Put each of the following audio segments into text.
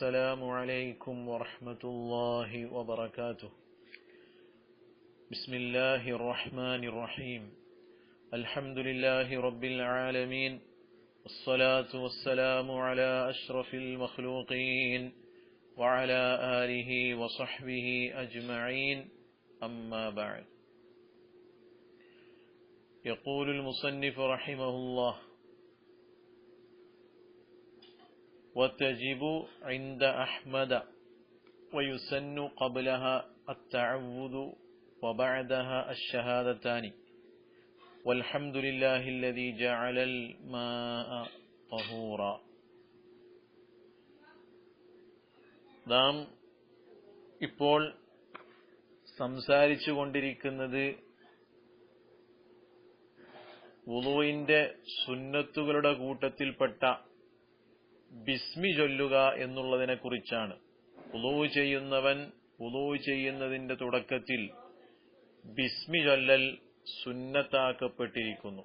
السلام عليكم ورحمة الله وبركاته. بسم الله الرحمن الرحيم. الحمد لله رب العالمين. والصلاة والسلام على أشرف المخلوقين وعلى آله وصحبه أجمعين. أما بعد. يقول المصنف رحمه الله وتجب عند أحمد ويسن قبلها التعوذ وبعدها الشهادتان والحمد لله الذي جعل الماء طهورا നാം ഇപ്പോൾ സംസാരിച്ചു കൊണ്ടിരിക്കുന്നത് വുളുവിന്റെ സുന്നത്തുകളുടെ കൂട്ടത്തിൽപ്പെട്ട ബിസ്മി ചൊല്ലുക എന്നുള്ളതിനെ കുറിച്ചാണ്. ഉളവ് ചെയ്യുന്നവൻ ഉളവ് ചെയ്യുന്നതിന്റെ തുടക്കത്തിൽ ബിസ്മി ചൊല്ലൽ സുന്നത്താക്കപ്പെട്ടിരിക്കുന്നു.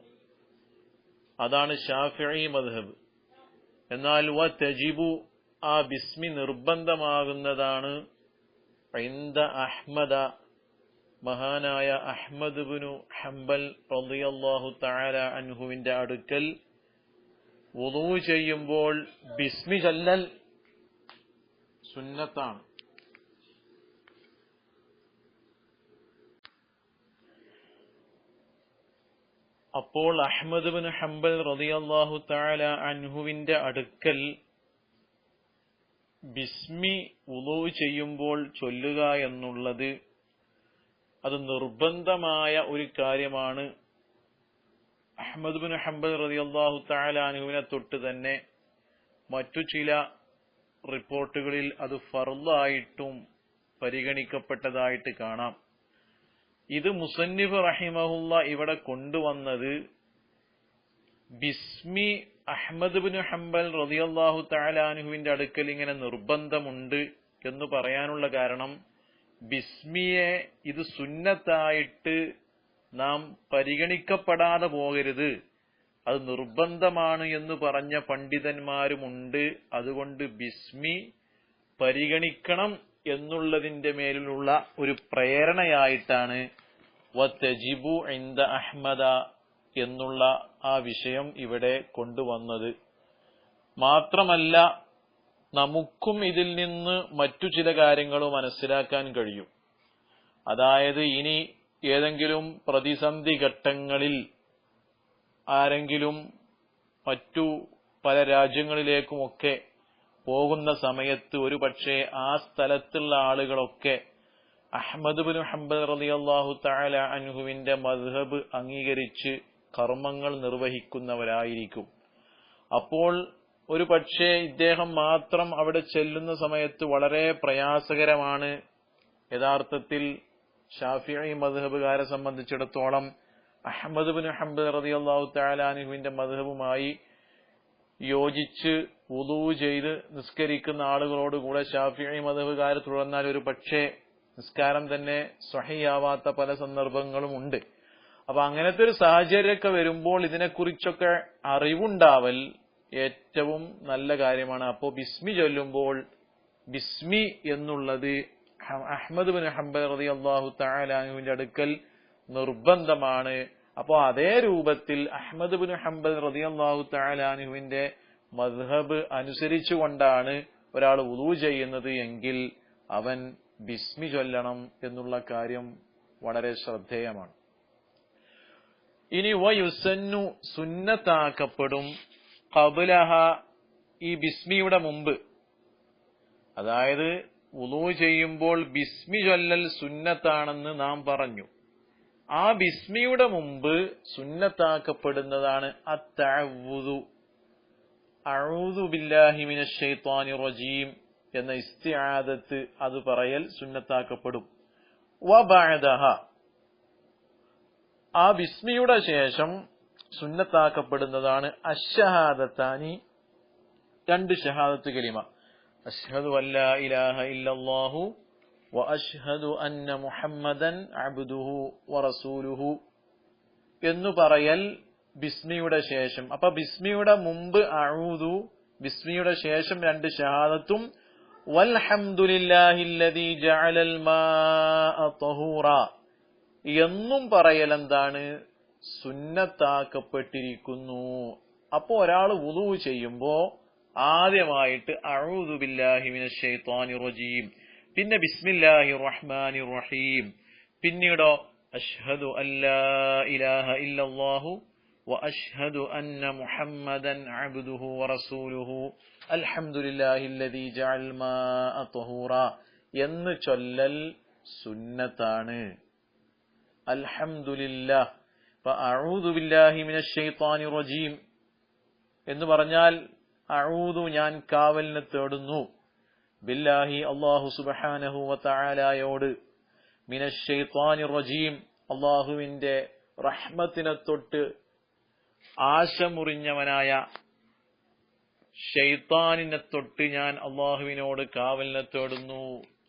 അതാണ് ഷാഫി മദ്ഹബ്. എന്നാൽ വ തജിബു ആ ബിസ്മി നിർബന്ധമാകുന്നതാണ് ഇന്ദ അഹ്മദ മഹാനായ അഹ്മദ് ബിനു ഹംബൽ റളിയല്ലാഹു തആല അൻഹുവിന്റെ അടുക്കൽ വുളൂ ചെയ്യുമ്പോൾ ബിസ്മി ചൊല്ലൽ സുന്നത്താണ്. അപ്പോൾ അഹമ്മദ് ബിൻ ഹംബൽ റളിയല്ലാഹു താല അൻഹുവിന്റെ അടുക്കൽ ബിസ്മി ഉളു ചെയ്യുമ്പോൾ ചൊല്ലുക എന്നുള്ളത് അത് നിർബന്ധമായ ഒരു കാര്യമാണ് അഹമ്മദ് ബിൻ ഹംബൽ റളിയല്ലാഹു തആല അൻഹുവിനെ തൊട്ട് തന്നെ മറ്റു ചില റിപ്പോർട്ടുകളിൽ അത് ഫർളായിട്ടും പരിഗണിക്കപ്പെട്ടതായിട്ട് കാണാം. ഇത് മുസന്നിഫ് റഹിമഹുല്ല ഇവിടെ കൊണ്ടുവന്നത് ബിസ്മി അഹമ്മദ് ബിൻ ഹംബൽ റളിയല്ലാഹു തആല താലാനുഹുവിന്റെ അടുക്കൽ ഇങ്ങനെ നിർബന്ധമുണ്ട് എന്ന് പറയാനുള്ള കാരണം ബിസ്മിയെ ഇത് സുന്നത്തായിട്ട് നാം പരിഗണിക്കപ്പെടാതെ പോകരുത്. അത് നിർബന്ധമാണ് എന്ന് പറഞ്ഞ പണ്ഡിതന്മാരുമുണ്ട്. അതുകൊണ്ട് ബിസ്മി പരിഗണിക്കണം എന്നുള്ളതിന്റെ മേലുള്ള ഒരു പ്രേരണയായിട്ടാണ് വത്തജിബു ഇന്ദ അഹ്മദ എന്നുള്ള ആ വിഷയം ഇവിടെ കൊണ്ടുവന്നത്. മാത്രമല്ല നമുക്കും ഇതിൽ നിന്ന് മറ്റു ചില കാര്യങ്ങൾ മനസ്സിലാക്കാൻ കഴിയും. അതായത് ഇനി ഏതെങ്കിലും പ്രതിസന്ധി ഘട്ടങ്ങളിൽ ആരെങ്കിലും മറ്റു പല രാജ്യങ്ങളിലേക്കുമൊക്കെ പോകുന്ന സമയത്ത് ഒരു പക്ഷേ ആ സ്ഥലത്തുള്ള ആളുകളൊക്കെ അഹമ്മദ് ബിൻ ഹംബൽ റളിയല്ലാഹു തആല അൻഹുവിന്റെ മദ്ഹബ് അംഗീകരിച്ച് കർമ്മങ്ങൾ നിർവഹിക്കുന്നവരായിരിക്കും. അപ്പോൾ ഒരു പക്ഷേ ഇദ്ദേഹം മാത്രം അവിടെ ചെല്ലുന്ന സമയത്ത് വളരെ പ്രയാസകരമാണ്. യഥാർത്ഥത്തിൽ ഷാഫിഈ മധുഹബുകാരെ സംബന്ധിച്ചിടത്തോളം അഹമ്മദ് ബിൻ ഹംബൽ റതി അള്ളാഹു താലാനുഹുവിന്റെ മധുഹബുമായി യോജിച്ച് വുളൂ ചെയ്ത് നിസ്കരിക്കുന്ന ആളുകളോട് കൂടെ ഷാഫിഈ മദ്ഹബുകാരെ തുടർന്നാൽ ഒരു പക്ഷേ നിസ്കാരം തന്നെ സ്വഹിയാവാത്ത പല സന്ദർഭങ്ങളും ഉണ്ട്. അപ്പൊ അങ്ങനത്തെ ഒരു സാഹചര്യമൊക്കെ വരുമ്പോൾ ഇതിനെക്കുറിച്ചൊക്കെ അറിവുണ്ടാവൽ ഏറ്റവും നല്ല കാര്യമാണ്. അപ്പോ ബിസ്മി ചൊല്ലുമ്പോൾ ബിസ്മി എന്നുള്ളത് അഹമ്മദ് ബിൻ ഹംബൽ റതി അള്ളാഹു താലാഹുവിന്റെ അടുക്കൽ നിർബന്ധമാണ്. അപ്പോൾ അതേ രൂപത്തിൽ അഹമ്മദ് ബിൻ ഹംബൽ റളിയല്ലാഹു അള്ളാഹു അൻഹുവിന്റെ മദ്ഹബ് അനുസരിച്ചുകൊണ്ടാണ് ഒരാൾ ഉദൂ ചെയ്യുന്നത് എങ്കിൽ അവൻ ബിസ്മി ചൊല്ലണം എന്നുള്ള കാര്യം വളരെ ശ്രദ്ധേയമാണ്. ഇനി വയുസന്നു സുന്നത്താക്കപ്പെടും കബുലഹ ഈ ബിസ്മിയുടെ മുമ്പ്. അതായത് ഉളു ചെയ്യുമ്പോൾ ബിസ്മി ചൊല്ലൽ സുന്നത്താണെന്ന് നാം പറഞ്ഞു. ആ ബിസ്മിയുടെ മുമ്പ് സുന്നത്താക്കപ്പെടുന്നതാണ് ശൈത്വാനിർ റജീം എന്ന ഇസ്തിയാദത്ത് അത് പറയൽ സുന്നത്താക്കപ്പെടും. ആ ബിസ്മിയുടെ ശേഷം സുന്നത്താക്കപ്പെടുന്നതാണ് അഷഹാദത്താനി രണ്ട് ഷഹാദത്ത് കലിമ. അഷ്ഹദു അല്ലാ ഇലാഹ ഇല്ലല്ലാഹു وأشهد അന്ന മുഹമ്മദൻ അബ്ദുഹു വറസൂലുഹു എന്നു പറയൽ ബിസ്മിയുടെ ശേഷം. അപ്പൊ ബിസ്മിയുടെ മുമ്പ് അഊദു ബിസ്മിയുടെ ശേഷം രണ്ട് ഷഹാദത്തും വൽഹംദുലില്ലാഹില്ലദീ ജഅലൽ മാഅ തഹൂറ എന്നും പറയൽ എന്താണ്? സുന്നത്താക്കപ്പെട്ടിരിക്കുന്നു. അപ്പോ ഒരാൾ വുളു ചെയ്യുമ്പോ ആദ്യമായിട്ട് അഊദു ബില്ലാഹി മിനശ് ശൈത്വാനിർ റജീം പിന്നെ ബിസ്മില്ലാഹിർ റഹ്മാനിർ റഹീം പിന്നീടോ അഷ്ഹദു അല്ലാ ഇലാഹ ഇല്ലല്ലാഹു وأشهد أن محمدا عبده ورسوله الحمد لله الذي جعل الماء طهورا എന്ന് ചൊല്ലൽ സുന്നത്താണ് അൽഹംദുലില്ലാഹ് അഊദു ബില്ലാഹി മിനശ് ശൈത്വാനിർ റജീം എന്ന് പറഞ്ഞാൽ അഊദു ഞാൻ കാവലിനെ തേടുന്നു. ബില്ലാഹി അള്ളാഹു സുബ്ഹാനഹു വ തആലയോട് മിനശ് റജീം അള്ളാഹുവിന്റെ റഹ്മത്തിനെ തൊട്ട് ആശമുറിഞ്ഞവനായ ഷെയ്ത്താനിനെ തൊട്ട് ഞാൻ അള്ളാഹുവിനോട് കാവലിനെ തേടുന്നു.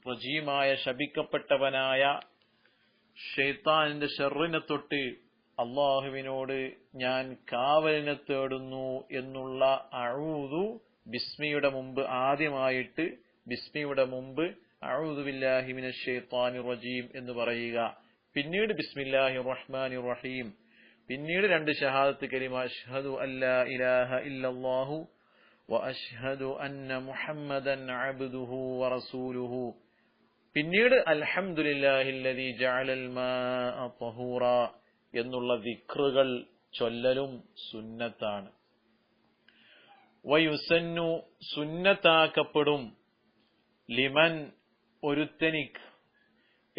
റജീമായ ശപിക്കപ്പെട്ടവനായ ഷെയ്ത്താനിന്റെ ഷെറിനെ തൊട്ട് അള്ളാഹുവിനോട് ഞാൻ കാവലിനെ തേടുന്നു എന്നുള്ള അഴൂതു ബിസ്മിയുടെ മുമ്പ് ആദ്യമായിട്ട് ബിസ്മിയുടെ മുമ്പ് അഴൂദു ബില്ലാഹിമിന ഷെയ്ത്താനി റജീം എന്ന് പറയുക. പിന്നീട് ബിസ്മില്ലാഹി റഹ്മാനി റഹീം. പിന്നീട് രണ്ട് ഷഹാദത്ത് കലിമ അഷ്ഹദു അല്ലാ ഇലാഹ ഇല്ലല്ലാഹു അഷ്ഹദു അന്ന മുഹമ്മദൻ അബ്ദുഹു വറസൂലുഹു പിന്നീട് അൽഹംദുലില്ലാഹില്ലദീ ജഅലൽ മാ തഹൂറ. എന്നുള്ള വിക്രുകൾ ചൊല്ലലും സുന്നത്താണ്. വയുസന്നു സുന്നത്താക്കപ്പെടും. ലിമൻ ഒരുത്തനിക്ക്.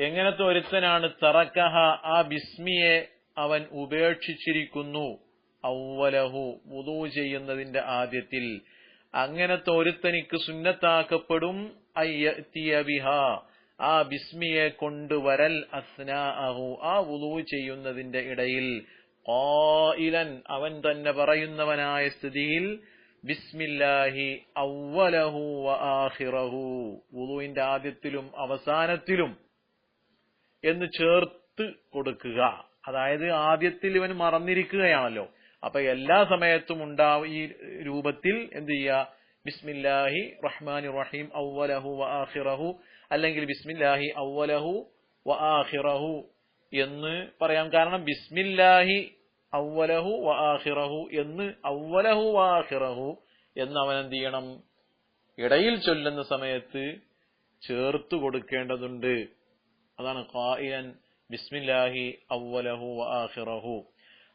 എങ്ങനത്തെ ഒരുത്തനാണ്? തറക്കഹ ആ ബിസ്മിയെ അവൻ ഉപേക്ഷിച്ചിരിക്കുന്നു. ഔവലഹു വുദൂ ചെയ്യുന്നതിന്റെ ആദ്യത്തിൽ. അങ്ങനത്തെ ഒരുത്തനിക്ക് സുന്നത്താക്കപ്പെടും. ബിഹ. ആ ബിസ്മിയെ കൊണ്ടുവരൽ അസ്നാഹു ആ വുളു ചെയ്യുന്നതിന്റെ ഇടയിൽ ഖായിലൻ അവൻ തന്നെ പറയുന്നവനായ സ്ഥിതിയിൽ ബിസ്മില്ലാഹി ഔവലഹു വ വുദൂവിന്റെ ആദ്യത്തിലും അവസാനത്തിലും എന്ന് ചേർത്ത് കൊടുക്കുക. അതായത് ആദ്യത്തിൽ ഇവൻ മറന്നിരിക്കുകയാണല്ലോ. അപ്പൊ എല്ലാ സമയത്തും ഉണ്ടാവും ഈ രൂപത്തിൽ എന്ത് ചെയ്യുക? ബിസ്മില്ലാഹി റഹ്മാൻ റഹീം ഔവലഹു വ അല്ലെങ്കിൽ ബിസ്മില്ലാഹി ഔവലഹു വ ആഹിറഹു എന്ന് പറയാം. കാരണം ബിസ്മില്ലാഹി ഔവലഹു വ ആഹിറഹു എന്ന് ഔവലഹു വ ആഹിറഹു എന്ന് അവൻ എന്ത് ചെയ്യണം? ഇടയിൽ ചൊല്ലുന്ന സമയത്ത് ചേർത്ത് കൊടുക്കേണ്ടതുണ്ട്. അതാണ് ഖായിലൻ ബിസ്മില്ലാഹി അവലഹു ആഹിറഹു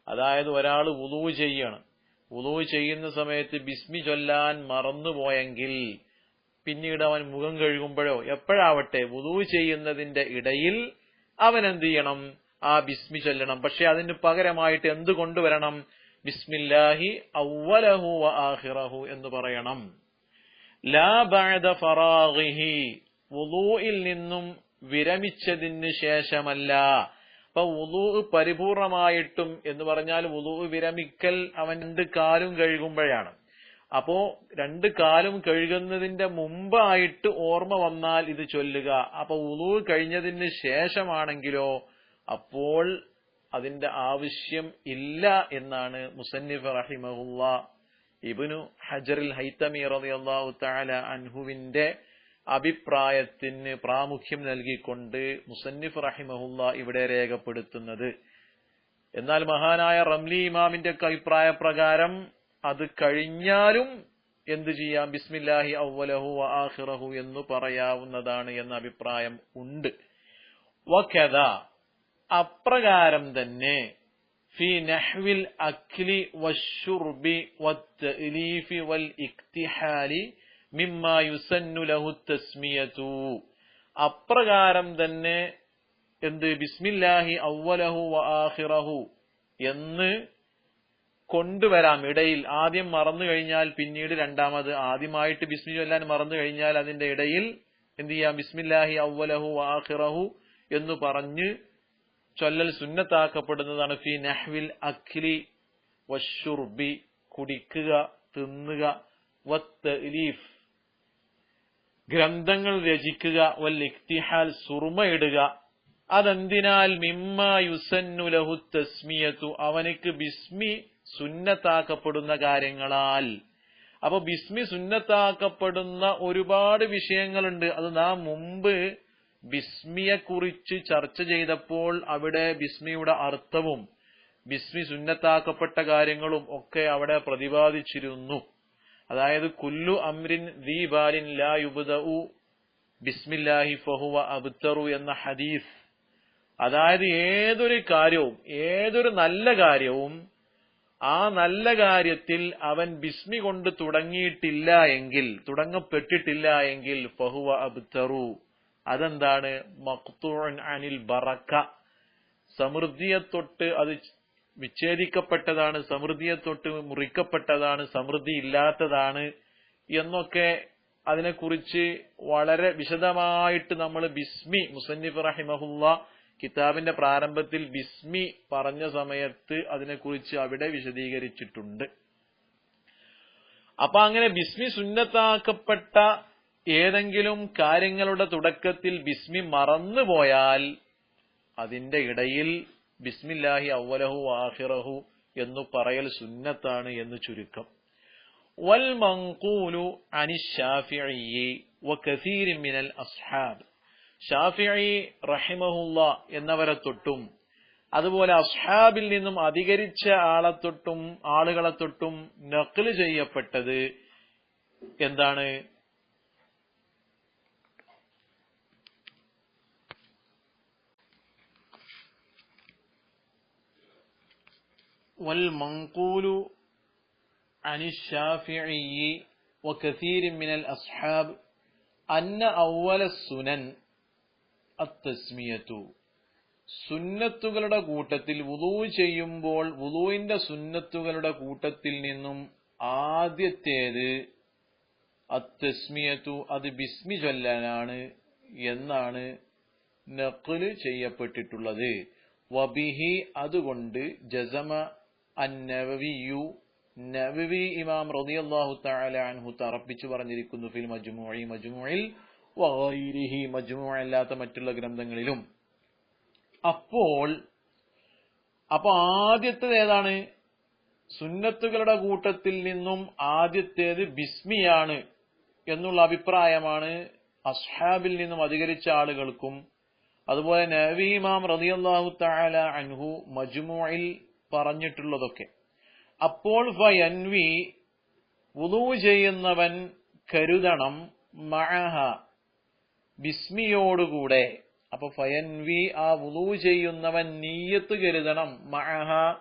അതായത് ഒരാൾ ഉദൂ ചെയ്യാണ്. ഉദൂ ചെയ്യുന്ന സമയത്ത് ബിസ്മി ചൊല്ലാൻ മറന്നുപോയെങ്കിൽ പിന്നീട് അവൻ മുഖം കഴുകുമ്പോഴോ എപ്പോഴാവട്ടെ വുതു ചെയ്യുന്നതിന്റെ ഇടയിൽ അവൻ എന്ത് ചെയ്യണം? ആ ബിസ്മി ചൊല്ലണം. പക്ഷെ അതിന് പകരമായിട്ട് എന്ത് കൊണ്ടുവരണം? ബിസ്മില്ലാഹി അവലഹു ആഹിറഹു എന്ന് പറയണം. ലാ ബഅദ ഫറാഗിഹി. വുദൂഇൽ നിന്നും വിരമിച്ചതിന് ശേഷമല്ല. അപ്പൊ വുളു പരിപൂർണമായിട്ടും എന്ന് പറഞ്ഞാൽ വുളു വിരമിക്കൽ അവൻ രണ്ട് കാലും കഴുകുമ്പോഴാണ്. അപ്പോ രണ്ട് കാലും കഴുകുന്നതിന്റെ മുമ്പായിട്ട് ഓർമ്മ വന്നാൽ ഇത് ചൊല്ലുക. അപ്പൊ ഉളു കഴിഞ്ഞതിന് ശേഷമാണെങ്കിലോ അപ്പോൾ അതിന്റെ ആവശ്യം ഇല്ല എന്നാണ് മുസന്നിഫ് റഹിമഹുല്ല ഇബിനു ഹജറിൽ ഹൈത്തമി റളിയല്ലാഹു തആല അൻഹുവിന്റെ അഭിപ്രായത്തിന് പ്രാമുഖ്യം നൽകിക്കൊണ്ട് മുസന്നിഫ് റഹിമഹുല്ല ഇവിടെ രേഖപ്പെടുത്തുന്നത്. എന്നാൽ മഹാനായ റംലി ഇമാമിന്റെ അഭിപ്രായ പ്രകാരം അത് കഴിഞ്ഞാലും എന്തു ചെയ്യാം? ബിസ്മില്ലാഹി അവലഹു ആഹിറഹു എന്ന് പറയാവുന്നതാണ് എന്ന അഭിപ്രായം ഉണ്ട്. വഖദ അപ്രകാരം തന്നെ ഫി നഹ്വിൽ അഖ്ലി വശുർബി വത്തലീഫി വൽ ഇക്തിഹാലി മിമ്മ യുസന്നു ലഹു തസ്മിയതു. അപ്രകാരം തന്നെ എന്ത്? ബിസ്മില്ലാഹി അവലഹു വ ആഹിറഹു എന്ന് കൊണ്ടുവരാം. ഇടയിൽ ആദ്യം മറന്നു കഴിഞ്ഞാൽ പിന്നീട് രണ്ടാമത്. ആദ്യമായിട്ട് ബിസ്മി ചൊല്ലാൻ മറന്നു കഴിഞ്ഞാൽ അതിന്റെ ഇടയിൽ എന്ത് ചെയ്യാം? ബിസ്മില്ലാഹി അവലഹു വാഹിറഹു എന്ന് പറഞ്ഞ് ചൊല്ലൽ സുന്നത്താക്കപ്പെടുന്നതാണ്. ഫി നഹ്വിൽ അഖ്ലി വഷുർബി കുടിക്കുക തിന്നുക വത്തലീഫ്. ഗ്രന്ഥങ്ങൾ രചിക്കുക വൽ ഇക്തിഹാൽ സുറുമയിടുക അതെന്തിനാൽ മിമ്മ യുസന്നു ലഹു തസ്മിയത്തു. അവനക്ക് ബിസ്മി സുന്നത്താക്കപ്പെടുന്ന കാര്യങ്ങളാൽ. അപ്പൊ ബിസ്മി സുന്നത്താക്കപ്പെടുന്ന ഒരുപാട് വിഷയങ്ങളുണ്ട്. അത് നാം മുമ്പ് ബിസ്മിയെ കുറിച്ച് ചർച്ച ചെയ്തപ്പോൾ അവിടെ ബിസ്മിയുടെ അർത്ഥവും ബിസ്മി സുന്നത്താക്കപ്പെട്ട കാര്യങ്ങളും ഒക്കെ അവിടെ പ്രതിപാദിച്ചിരുന്നു. അതായത് കുല്ലു അമ്രിൻ ദീബാലിൻ ലാ യുബ്ദഉ ബിസ്മില്ലാഹി ഫഹുവ അബ്തറു എന്ന ഹദീസ്. അതായത് ഏതൊരു കാര്യവും ഏതൊരു നല്ല കാര്യവും ആ നല്ല കാര്യത്തിൽ അവൻ ബിസ്മി കൊണ്ട് തുടങ്ങിയിട്ടില്ല എങ്കിൽ തുടങ്ങപ്പെട്ടിട്ടില്ല എങ്കിൽ ഫഹുവ അബ്തറു. അതെന്താണ്? അനിൽ ബറക്ക. സമൃദ്ധിയെ തൊട്ട് അത് വിച്ഛേദിക്കപ്പെട്ടതാണ് സമൃദ്ധിയെ തൊട്ട് മുറിക്കപ്പെട്ടതാണ് സമൃദ്ധി ഇല്ലാത്തതാണ് എന്നൊക്കെ അതിനെക്കുറിച്ച് വളരെ വിശദമായിട്ട് നമ്മൾ ബിസ്മി മുസന്നിഫ് റഹിമഹുല്ല കിതാബിന്റെ പ്രാരംഭത്തിൽ ബിസ്മി പറഞ്ഞ സമയത്ത് അതിനെക്കുറിച്ച് അവിടെ വിശദീകരിച്ചിട്ടുണ്ട്. അപ്പൊ അങ്ങനെ ബിസ്മി സുന്നത്താക്കപ്പെട്ട ഏതെങ്കിലും കാര്യങ്ങളുടെ തുടക്കത്തിൽ ബിസ്മി മറന്നുപോയാൽ അതിന്റെ ഇടയിൽ ബിസ്മില്ലാഹി അവലഹു ആഹിറഹു എന്നു പറയൽ സുന്നത്താണ് എന്ന് ചുരുക്കം. വൽ മങ്കൂലു അനി ഷാഫിഇ കസീരിമിനൽ മിനൽ അസ്ഹാബ്. ഷാഫിഇ റഹിമഹുല്ല എന്നവരെ തൊട്ടും അതുപോലെ അസ്ഹാബിൽ നിന്നും അധികരിച്ച ആളെ തൊട്ടും ആളുകളെ തൊട്ടും നഖല് ചെയ്യപ്പെട്ടത് എന്താണ് والمنقول عن الشافعي وكثير من الأصحاب أن أول السنن അത്തസ്മിയത്തു. സുന്നത്തുകളുടെ കൂട്ടത്തിൽ വുളൂ ചെയ്യുമ്പോൾ വുളൂവിന്റെ സുന്നത്തുകളുടെ കൂട്ടത്തിൽ നിന്നും ആദ്യത്തേത് അത്തസ്മിയത്തു അത് ബിസ്മി ചൊല്ലാനാണ് എന്നാണ് നഖൽ ചെയ്യപ്പെട്ടിട്ടുള്ളത്. വബിഹി അതുകൊണ്ട് ജസമ അന്നവിയു നവവി ഇമാം റളിയല്ലാഹു തആല അൻഹു തറപ്പിച്ചു പറഞ്ഞിരിക്കുന്നു ഫിൽ മജ്മുഇ. മജ്മുഇൽ വഗൈരിഹി മജ്മു അല്ലാത്ത മറ്റുള്ള ഗ്രന്ഥങ്ങളിലും. അപ്പോൾ അപ്പൊ ആദ്യത്തേത് ഏതാണ്? സുന്നത്തുകളുടെ കൂട്ടത്തിൽ നിന്നും ആദ്യത്തേത് ബിസ്മിയാണ് എന്നുള്ള അഭിപ്രായമാണ് അസ്ഹാബിൽ നിന്നും അധികരിച്ച ആളുകൾക്കും. അതുപോലെ നബി ഇമാം തആല അൻഹു മജ്മുയിൽ പറഞ്ഞിട്ടുള്ളതൊക്കെ. അപ്പോൾ ഫയൻവി വുളൂ ചെയ്യുന്നവൻ കരുതണം മഅഹ. ബിസ്മിയോടുകൂടെ അപ്പൊ ഫയൻവി ആ വുളു ചെയ്യുന്നവൻ നീയത്ത് കരുതണം. മഅഹ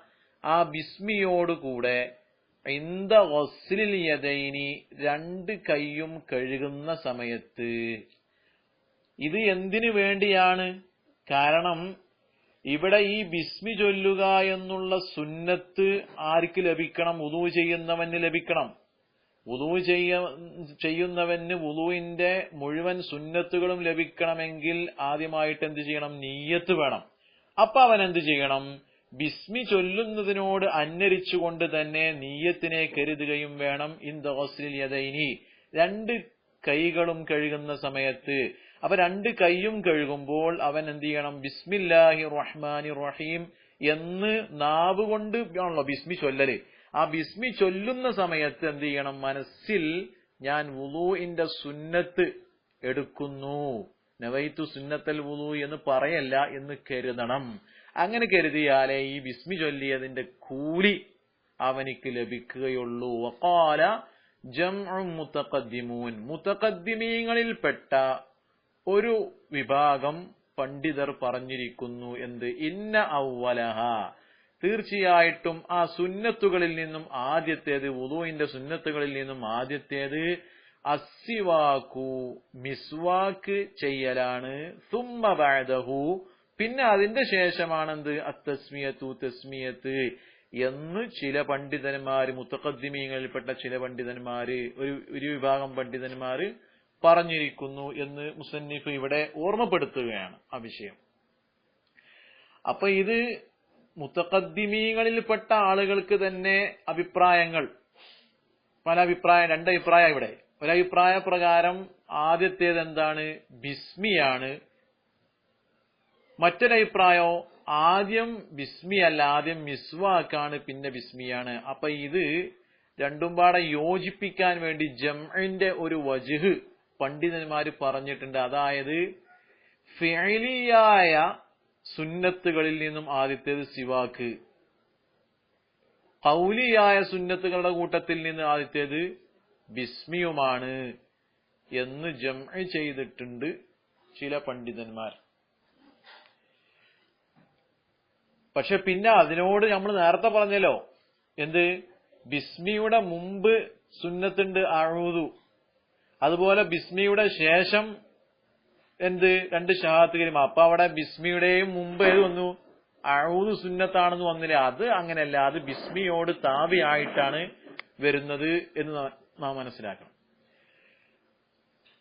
ആ ബിസ്മിയോടുകൂടെ ഇന്ത യദൈനി രണ്ട് കൈയും കഴുകുന്ന സമയത്ത്. ഇത് എന്തിനു വേണ്ടിയാണ്? കാരണം ഇവിടെ ഈ ബിസ്മി ചൊല്ലുക എന്നുള്ള സുന്നത്ത് ആർക്ക് ലഭിക്കണം? ഉദു ചെയ്യുന്നവന് ലഭിക്കണം. ചെയ്യ ചെയ്യുന്നവന് വുളുവിന്റെ മുഴുവൻ സുന്നത്തുകളും ലഭിക്കണമെങ്കിൽ ആദ്യമായിട്ട് എന്ത് ചെയ്യണം? നീയത്ത് വേണം. അപ്പൊ അവൻ എന്ത് ചെയ്യണം? ബിസ്മി ചൊല്ലുന്നതിനോട് അന്വരിച്ചുകൊണ്ട് തന്നെ നീയത്തിനെ കരുതുകയും വേണം. ഇൻ ദോസ്ലിൽ യഥൈനി രണ്ട് കൈകളും കഴുകുന്ന സമയത്ത്. അപ്പൊ രണ്ട് കൈയും കഴുകുമ്പോൾ അവൻ എന്ത് ചെയ്യണം? ബിസ്മില്ലാഹി റഹ്മാനി റഹീം എന്ന് നാവ് കൊണ്ട് ആണല്ലോ ബിസ്മി ചൊല്ലല്. ആ ബിസ്മി ചൊല്ലുന്ന സമയത്ത് എന്ത് ചെയ്യണം? മനസ്സിൽ ഞാൻ വുളൂഇന്റെ സുന്നത്ത് എടുക്കുന്നു. നവൈത്തു സുന്നത്തൽ വുളു എന്ന് പറയല്ല എന്ന് കരുതണം. അങ്ങനെ കരുതിയാലേ ഈ ബിസ്മി ചൊല്ലിയതിന്റെ കൂലി അവനിക്ക് ലഭിക്കുകയുള്ളൂ. വക്കാല മുത്തഖദ്ദിമൂൻ. മുത്തഖദ്ദിമീങ്ങളിൽപ്പെട്ട ഒരു വിഭാഗം പണ്ഡിതർ പറഞ്ഞിരിക്കുന്നു എന്ത്? ഇന്ന ഔവലഹ തീർച്ചയായിട്ടും ആ സുന്നത്തുകളിൽ നിന്നും ആദ്യത്തേത് ഉദുവിന്റെ സുന്നത്തുകളിൽ നിന്നും ആദ്യത്തേത് അസിവാക്കു മിസ്വാക്ക് ചെയ്യലാണ്. സുമ്മ പിന്നെ അതിന്റെ ശേഷമാണെന്ത്? അത്തസ്മിയത്തു തസ്മിയത്ത് എന്ന് ചില പണ്ഡിതന്മാര് മുത്തഖദ്ദിമീങ്ങളിൽപ്പെട്ട ചില പണ്ഡിതന്മാര് ഒരു ഒരു വിഭാഗം പണ്ഡിതന്മാര് പറഞ്ഞിരിക്കുന്നു എന്ന് മുസന്നിഫ് ഇവിടെ ഓർമ്മപ്പെടുത്തുകയാണ് ആ വിഷയം. അപ്പൊ ഇത് മുത്തഖദ്ദിമീങ്ങളിൽപ്പെട്ട ആളുകൾക്ക് തന്നെ അഭിപ്രായങ്ങൾ. പല അഭിപ്രായം രണ്ട് അഭിപ്രായം ഇവിടെ. ഒരഭിപ്രായ പ്രകാരം ആദ്യത്തേത് എന്താണ്? ബിസ്മിയാണ്. മറ്റൊരഭിപ്രായോ ആദ്യം ബിസ്മി അല്ല ആദ്യം മിസ്വാക്കാണ് പിന്നെ ബിസ്മിയാണ്. അപ്പൊ ഇത് രണ്ടും പാടെ യോജിപ്പിക്കാൻ വേണ്ടി ജംഇന്റെ ഒരു വജുഹ് പണ്ഡിതന്മാർ പറഞ്ഞിട്ടുണ്ട്. അതായത് ഫിഅലിയായ സുന്നത്തുകളിൽ നിന്നും ആദ്യത്തേത് സിവാക്ക്. കൗലിയായ സുന്നത്തുകളുടെ കൂട്ടത്തിൽ നിന്ന് ആദ്യത്തേത് ബിസ്മിയുമാണ് എന്ന് ജംഅ ചെയ്തിട്ടുണ്ട് ചില പണ്ഡിതന്മാർ. പക്ഷെ പിന്നെ അതിനോട് നമ്മൾ നേരത്തെ പറഞ്ഞല്ലോ എന്ത്? ബിസ്മിയുടെ മുമ്പ് സുന്നത്തുണ്ട് അഴൂതു അതുപോലെ ബിസ്മിയുടെ ശേഷം എന്ത്? രണ്ട് ഷഹാത്ത് കരിമ അപ്പൊ അവിടെ ബിസ്മിയുടെയും മുമ്പ് ഏത് വന്നു. അഴൂത് സുന്നത്താണെന്ന് വന്നില്ല? അത് അങ്ങനെയല്ല. അത് ബിസ്മിയോട് താവിയായിട്ടാണ് വരുന്നത് എന്ന് നാ- മനസ്സിലാക്കണം.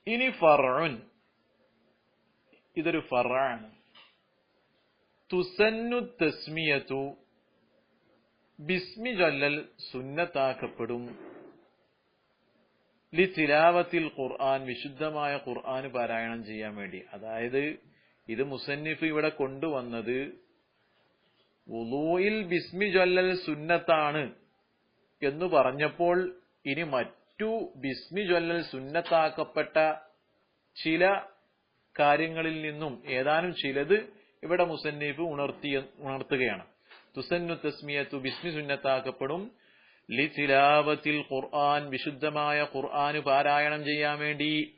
ഇനി ഫറുൻ ഇതൊരു ഫറാണ് തുസന്നു തസ്മിയത്തു. ബിസ്മി ചൊല്ലൽ സുന്നത്താക്കപ്പെടും. ലി തിലാവത്തിൽ ഖുർആൻ വിശുദ്ധമായ ഖുർആൻ പാരായണം ചെയ്യാൻ വേണ്ടി. അതായത് ഇത് മുസന്നിഫ് ഇവിടെ കൊണ്ടുവന്നത് ഉലൂയിൽ ബിസ്മി ജൊല്ലൽ സുന്നത്താണ് എന്ന് പറഞ്ഞപ്പോൾ ഇനി മറ്റു ബിസ്മി ജൊല്ലൽ സുന്നത്താക്കപ്പെട്ട ചില കാര്യങ്ങളിൽ നിന്നും ഏതാനും ചിലത് ഇവിടെ മുസന്നിഫ് ഉണർത്തിയ ഉണർത്തുകയാണ്. തുസന്നു തസ്മിയത്തു ബിസ്മി സുന്നത്താക്കപ്പെടും. ലി തിലാവത്തിൽ ഖുർആൻ വിശുദ്ധമായ ഖുർആന് പാരായണം ചെയ്യാൻ വേണ്ടി.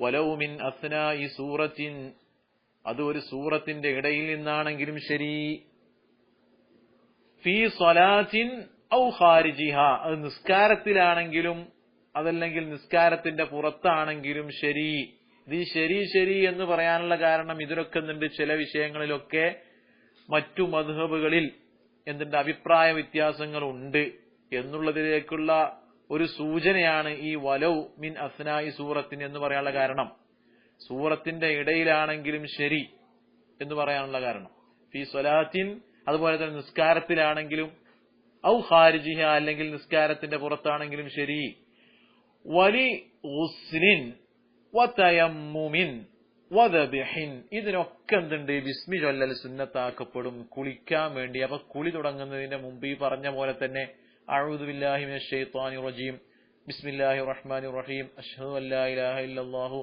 വലവുമിൻ അസ്ന ഈ സൂറത്തിൻ അത് ഒരു സൂറത്തിന്റെ ഇടയിൽ നിന്നാണെങ്കിലും ശരി. ഫീ സ്വലാത്തിൻ ഔ ഖാരിജിഹ അത് നിസ്കാരത്തിലാണെങ്കിലും അതല്ലെങ്കിൽ നിസ്കാരത്തിന്റെ പുറത്താണെങ്കിലും ശരി. ഇത് ശരി ശരി എന്ന് പറയാനുള്ള കാരണം ഇതിലൊക്കെ എന്തുണ്ട് ചില വിഷയങ്ങളിലൊക്കെ മറ്റു മധുഹബുകളിൽ. എന്തുണ്ട് അഭിപ്രായ വ്യത്യാസങ്ങൾ ഉണ്ട് എന്നുള്ളതിലേക്കുള്ള ഒരു സൂചനയാണ് ഈ വലൗ മിൻ അസ്നായി സൂറത്തിന് എന്ന് പറയാനുള്ള കാരണം. സൂറത്തിന്റെ ഇടയിലാണെങ്കിലും ശരി എന്ന് പറയാനുള്ള കാരണം. ഫി സ്വലാത്തിൻ അതുപോലെ തന്നെ നിസ്കാരത്തിലാണെങ്കിലും ഔ ഹാരിജിഹ അല്ലെങ്കിൽ നിസ്കാരത്തിന്റെ പുറത്താണെങ്കിലും ശരി. വലി ഉസ്ലിൻ വതയമ്മുമിൻ ഇതിനൊക്കെ എന്തുണ്ട്? ബിസ്മി ചൊല്ലൽ സുന്നത്താക്കപ്പെടും. കുളിക്കാൻ വേണ്ടി. അപ്പൊ കുളി തുടങ്ങുന്നതിന്റെ മുമ്പ് ഈ പറഞ്ഞ പോലെ തന്നെ അഊദു ബില്ലാഹി മിനശ് റജീം. ബിസ്മില്ലാഹി റഹീം. അഷ്ഹദു ഇല്ലല്ലാഹു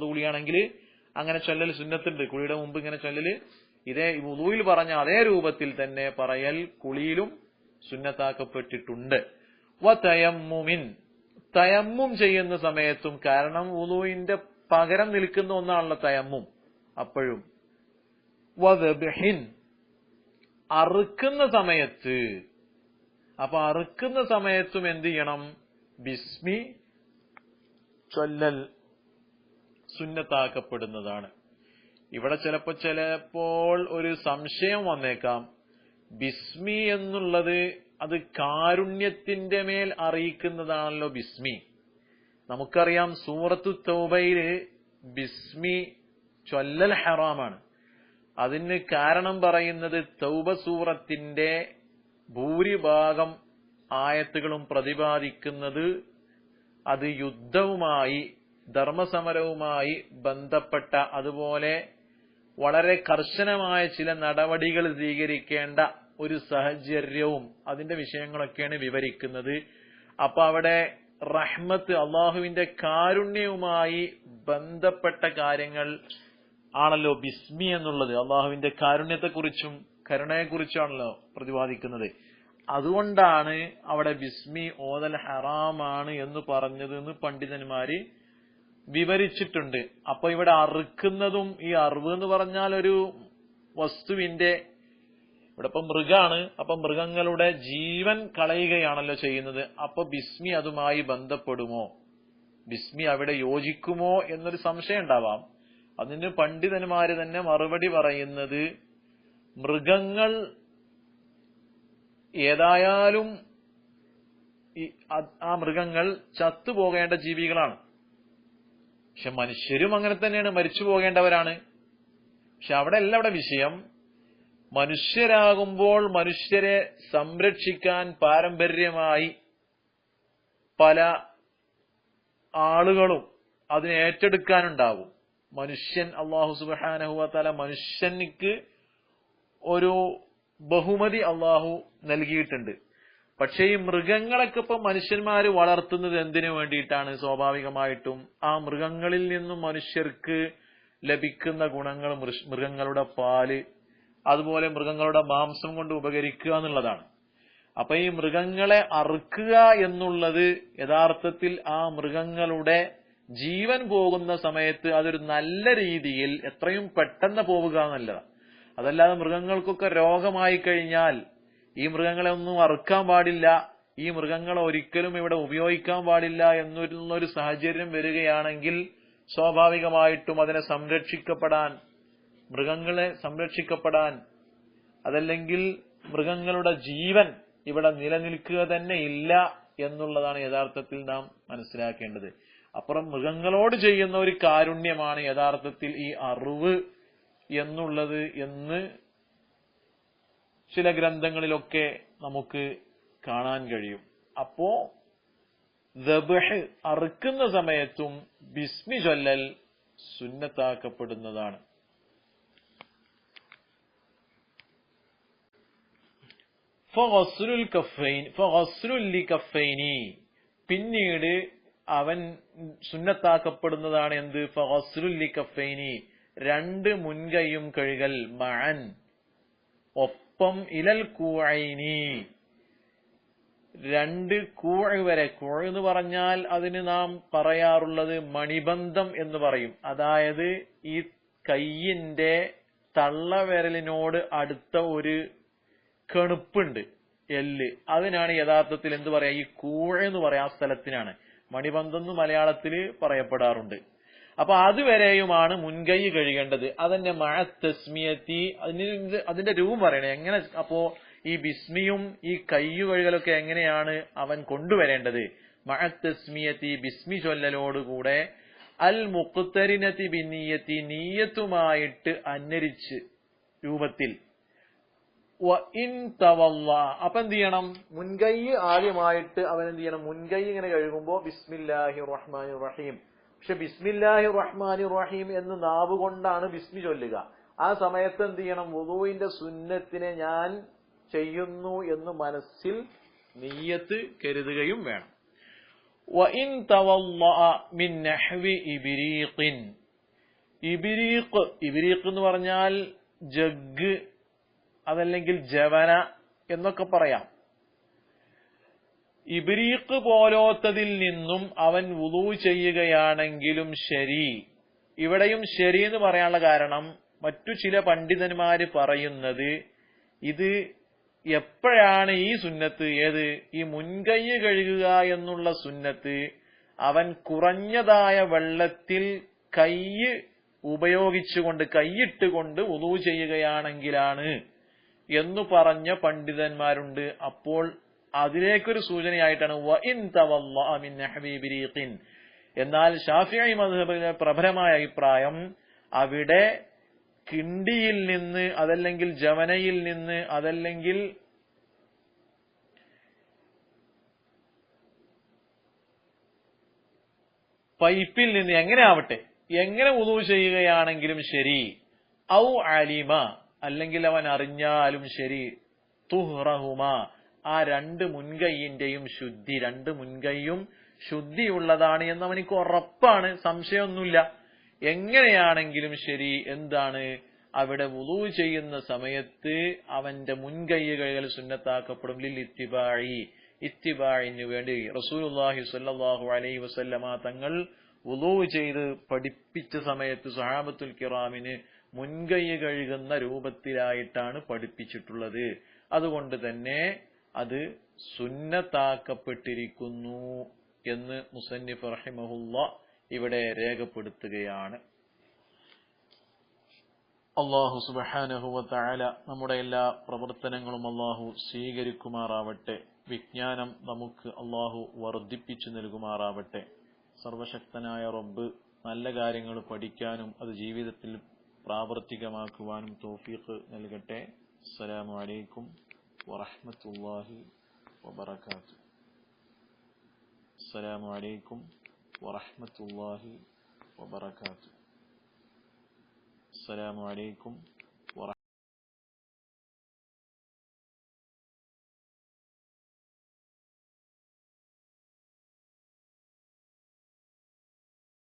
കുളിയാണെങ്കിൽ അങ്ങനെ ചൊല്ലൽ സുന്നത്തുണ്ട്. കുളിയുടെ മുമ്പ് ഇങ്ങനെ ചൊല്ലല് ഇതേ വുളൂയിൽ പറഞ്ഞ അതേ രൂപത്തിൽ തന്നെ പറയൽ കുളിയിലും സുന്നത്താക്കപ്പെട്ടിട്ടുണ്ട്. തയമ്മും ചെയ്യുന്ന സമയത്തും കാരണം ഉലുവിന്റെ പകരം നിൽക്കുന്ന ഒന്നാണല്ലോ തയമ്മും. അപ്പോഴും. അറുക്കുന്ന സമയത്ത്. അപ്പൊ അറുക്കുന്ന സമയത്തും എന്ത് ചെയ്യണം? ബിസ്മി ചൊല്ലൽ സുന്നത്താക്കപ്പെടുന്നതാണ്. ഇവിടെ ചിലപ്പോ ചിലപ്പോൾ ഒരു സംശയം വന്നേക്കാം. ബിസ്മി എന്നുള്ളത് അത് കാരുണ്യത്തിന്റെ മേൽ അറിയിക്കുന്നതാണല്ലോ ബിസ്മി. നമുക്കറിയാം സൂറത്തു തൗബയിൽ ബിസ്മി ചൊല്ലൽ ഹറാമാണ്. അതിന് കാരണം പറയുന്നത് തൗബ സൂറത്തിന്റെ ഭൂരിഭാഗം ആയത്തുകളും പ്രതിപാദിക്കുന്നത് അത് യുദ്ധവുമായി ധർമ്മസമരവുമായി ബന്ധപ്പെട്ട അതുപോലെ വളരെ കർശനമായ ചില നടപടികൾ സ്വീകരിക്കേണ്ട ഒരു സാഹചര്യവും അതിന്റെ വിഷയങ്ങളൊക്കെയാണ് വിവരിക്കുന്നത്. അപ്പൊ അവിടെ റഹ്മത്ത് അള്ളാഹുവിന്റെ കാരുണ്യവുമായി ബന്ധപ്പെട്ട കാര്യങ്ങൾ ആണല്ലോ ബിസ്മി എന്നുള്ളത്. അള്ളാഹുവിന്റെ കാരുണ്യത്തെക്കുറിച്ചും കരുണയെക്കുറിച്ചാണല്ലോ പ്രതിപാദിക്കുന്നത്. അതുകൊണ്ടാണ് അവിടെ ബിസ്മി ഓതൽ ഹറാമാണ് എന്ന് പറഞ്ഞത് എന്ന് പണ്ഡിതന്മാര് വിവരിച്ചിട്ടുണ്ട്. അപ്പൊ ഇവിടെ അറുക്കുന്നതും ഈ അറിവ് എന്ന് പറഞ്ഞാൽ ഒരു വസ്തുവിന്റെ ഇവിടെ ഇപ്പൊ മൃഗാണ്. അപ്പൊ മൃഗങ്ങളുടെ ജീവൻ കളയുകയാണല്ലോ ചെയ്യുന്നത്. അപ്പൊ ബിസ്മി അതുമായി ബന്ധപ്പെടുമോ? ബിസ്മി അവിടെ യോജിക്കുമോ എന്നൊരു സംശയം ഉണ്ടാവാം. അതിന് പണ്ഡിതന്മാര് തന്നെ മറുപടി പറയുന്നത് മൃഗങ്ങൾ ഏതായാലും ആ മൃഗങ്ങൾ ചത്തുപോകേണ്ട ജീവികളാണ്. പക്ഷെ മനുഷ്യരും അങ്ങനെ തന്നെയാണ്. മരിച്ചു പോകേണ്ടവരാണ് പക്ഷെ അവിടെ അല്ല അവിടെ വിഷയം. മനുഷ്യരാകുമ്പോൾ മനുഷ്യരെ സംരക്ഷിക്കാൻ പാരമ്പര്യമായി പല ആളുകളും അതിനെ ഏറ്റെടുക്കാനുണ്ടാവും. മനുഷ്യൻ അള്ളാഹു സുബാനഹുവല മനുഷ്യനിക്ക് ഒരു ബഹുമതി അള്ളാഹു നൽകിയിട്ടുണ്ട്. പക്ഷേ ഈ മൃഗങ്ങളൊക്കെ ഇപ്പൊ മനുഷ്യന്മാര് വളർത്തുന്നത് എന്തിനു വേണ്ടിയിട്ടാണ്? സ്വാഭാവികമായിട്ടും ആ മൃഗങ്ങളിൽ നിന്നും മനുഷ്യർക്ക് ലഭിക്കുന്ന ഗുണങ്ങൾ മൃഗങ്ങളുടെ പാൽ അതുപോലെ മൃഗങ്ങളുടെ മാംസം കൊണ്ട് ഉപകരിക്കുക എന്നുള്ളതാണ്. അപ്പൊ ഈ മൃഗങ്ങളെ അറുക്കുക എന്നുള്ളത് യഥാർത്ഥത്തിൽ ആ മൃഗങ്ങളുടെ ജീവൻ പോകുന്ന സമയത്ത് അതൊരു നല്ല രീതിയിൽ എത്രയും പെട്ടെന്ന് പോവുക എന്നുള്ളതാണ്. അതല്ലാതെ മൃഗങ്ങൾക്കൊക്കെ രോഗമായി കഴിഞ്ഞാൽ ഈ മൃഗങ്ങളെ ഒന്നും അറുക്കാൻ പാടില്ല ഈ മൃഗങ്ങളെ ഒരിക്കലും ഇവിടെ ഉപയോഗിക്കാൻ പാടില്ല എന്നൊരു സാഹചര്യം വരികയാണെങ്കിൽ സ്വാഭാവികമായിട്ടും അതിനെ സംരക്ഷിക്കപ്പെടാൻ മൃഗങ്ങളെ സംരക്ഷിക്കപ്പെടാൻ അതല്ലെങ്കിൽ മൃഗങ്ങളുടെ ജീവൻ ഇവിടെ നിലനിൽക്കുക തന്നെ ഇല്ല എന്നുള്ളതാണ് യഥാർത്ഥത്തിൽ നാം മനസ്സിലാക്കേണ്ടത്. അപ്പുറം മൃഗങ്ങളോട് ചെയ്യുന്ന ഒരു കാരുണ്യമാണ് യഥാർത്ഥത്തിൽ ഈ അറിവ് എന്നുള്ളത് എന്ന് ചില ഗ്രന്ഥങ്ങളിലൊക്കെ നമുക്ക് കാണാൻ കഴിയും. അപ്പോ അറുക്കുന്ന സമയത്തും ബിസ്മി ചൊല്ലൽ സുന്നത്താക്കപ്പെടുന്നതാണ്. പിന്നീട് അവൻ സുന്നത്താക്കപ്പെടുന്നതാണ് എന്ത്? ഫഗസ്ലുൽ കഫൈനി രണ്ട് മുൻകൈയും കഴുകൽ. മഅൻ. ഒപ്പം ഇലൽ കൂഴൈനി രണ്ട് കൂഴ് വരെ. കൂഴ് എന്ന് പറഞ്ഞാൽ അതിന് നാം പറയാറുള്ളത് മണിബന്ധം എന്ന് പറയും. അതായത് ഈ കയ്യിന്റെ തള്ളവിരലിനോട് അടുത്ത ഒരു കണുപ്പുണ്ട്. എല്ല്. അതിനാണ് യഥാർത്ഥത്തിൽ എന്ത് പറയാ? ഈ കൂഴ എന്ന് പറയാ ആ സ്ഥലത്തിനാണ്. മണിബന്ധം മലയാളത്തിൽ പറയപ്പെടാറുണ്ട്. അപ്പൊ അതുവരെയുമാണ് മുൻകൈ കഴുകേണ്ടത്. അതന്നെ മഴ തസ്മിയത്തി. അതിന് അതിന്റെ രൂപം പറയണേ. എങ്ങനെ അപ്പോ ഈ ബിസ്മിയും ഈ കയ്യു കഴുകലൊക്കെ എങ്ങനെയാണ് അവൻ കൊണ്ടുവരേണ്ടത്? മഴ തസ്മിയത്തി ബിസ്മി ചൊല്ലലോടുകൂടെ അൽ മുക്കുത്തരിനത്തി ബിന്നീയത്തി നീയത്തുമായിട്ട് അന്വരിച്ച് രൂപത്തിൽ. അപ്പൊ എന്ത് ചെയ്യണം? മുൻകൈ ആദ്യമായിട്ട് അവൻ എന്ത് ചെയ്യണം? മുൻകൈ ഇങ്ങനെ കഴുകുമ്പോ ബിസ്മില്ലാഹി റഹ്മാൻ റഹീം. പക്ഷെ ബിസ്മില്ലാഹി റഹ്മാൻ റഹീം എന്ന് നാവ് കൊണ്ടാണ് ബിസ്മി ചൊല്ലുക. ആ സമയത്ത് എന്ത് ചെയ്യണം? വധുവിന്റെ സുന്നത്തിനെ ഞാൻ ചെയ്യുന്നു എന്ന് മനസ്സിൽ നീയത്ത് കരുതുകയും വേണം. ഇബിരീഖ് ഇബിരീഖ് എന്ന് പറഞ്ഞാൽ ജഗ് അതല്ലെങ്കിൽ ജവന എന്നൊക്കെ പറയാം. ഇബ്രീഖ് പോലോത്തതിൽ നിന്നും അവൻ വുളു ചെയ്യുകയാണെങ്കിലും ശരി. ഇവിടെയും ശരി എന്ന് പറയാനുള്ള കാരണം മറ്റു ചില പണ്ഡിതന്മാര് പറയുന്നത് ഇത് എപ്പോഴാണ് ഈ സുന്നത്ത് ഏത്? ഈ മുൻകൈ കഴുകുക എന്നുള്ള സുന്നത്ത് അവൻ കുറഞ്ഞതായ വെള്ളത്തിൽ കൈ ഉപയോഗിച്ചുകൊണ്ട് കൈയിട്ടുകൊണ്ട് ഉദു ചെയ്യുകയാണെങ്കിലാണ്. എന്ന് പറഞ്ഞ പണ്ഡിതന്മാരുണ്ട്. അപ്പോൾ അതിലേക്കൊരു സൂചനയായിട്ടാണ് വ ഇൻ എന്നാൽ ഷാഫിഈ മദ്ഹബിലെ പ്രബലമായ അഭിപ്രായം അവിടെ കിണ്ടിയിൽ നിന്ന് അതല്ലെങ്കിൽ ജവനയിൽ നിന്ന് അതല്ലെങ്കിൽ പൈപ്പിൽ നിന്ന് എങ്ങനെ ആവട്ടെ എങ്ങനെ ഉദു ചെയ്യുകയാണെങ്കിലും ശരി. ഔ അലിമ അല്ലെങ്കിൽ അവൻ അറിഞ്ഞാലും ശരി തുഹ്റഹുമ ആ രണ്ട് മുൻകൈയിന്റെയും ശുദ്ധി രണ്ട് മുൻകൈയും ശുദ്ധിയുള്ളതാണ് എന്ന് അവനിക്ക് ഉറപ്പാണ് സംശയമൊന്നുമില്ല. എങ്ങനെയാണെങ്കിലും ശരി എന്താണ് അവിടെ വുളു ചെയ്യുന്ന സമയത്ത് അവന്റെ മുൻകൈ കൈകൾ സുന്നത്താക്കപ്പെടും. ലിൽ ഇത്തിബാഴി ഇത്തിബാഴിന് വേണ്ടി റസൂലുള്ളാഹി സ്വല്ലല്ലാഹു അലൈഹി വസല്ലമ തങ്ങൾ വുളു ചെയ്ത് പഠിപ്പിച്ച സമയത്ത് സഹാബത്തുൽ കിറാമിന് മുൻകൈ കഴുകുന്ന രൂപത്തിലായിട്ടാണ് പഠിപ്പിച്ചിട്ടുള്ളത്. അതുകൊണ്ട് തന്നെ അത് സുന്നത്താക്കപ്പെട്ടിരിക്കുന്നു എന്ന് മുസന്നിഫ് റഹിമഹുല്ല ഇവിടെ രേഖപ്പെടുത്തുകയാണ്. അള്ളാഹു സുബഹാനഹുവല നമ്മുടെ എല്ലാ പ്രവർത്തനങ്ങളും അള്ളാഹു സ്വീകരിക്കുമാറാവട്ടെ. വിജ്ഞാനം നമുക്ക് അള്ളാഹു വർദ്ധിപ്പിച്ചു നൽകുമാറാവട്ടെ. സർവശക്തനായ റബ്ബ് നല്ല കാര്യങ്ങൾ പഠിക്കാനും അത് ജീവിതത്തിൽ പ്രാവർത്തികമാക്കുവാനും തോഫീഖ് നൽകട്ടെ. അസ്സലാമു അലൈക്കും വറഹ്മത്തുള്ളാഹി വബറകാത്തു അസ്സലാമു അലൈക്കും വറഹ്മത്തുള്ളാഹി വബറകാത്തു അസ്സലാമു അലൈക്കും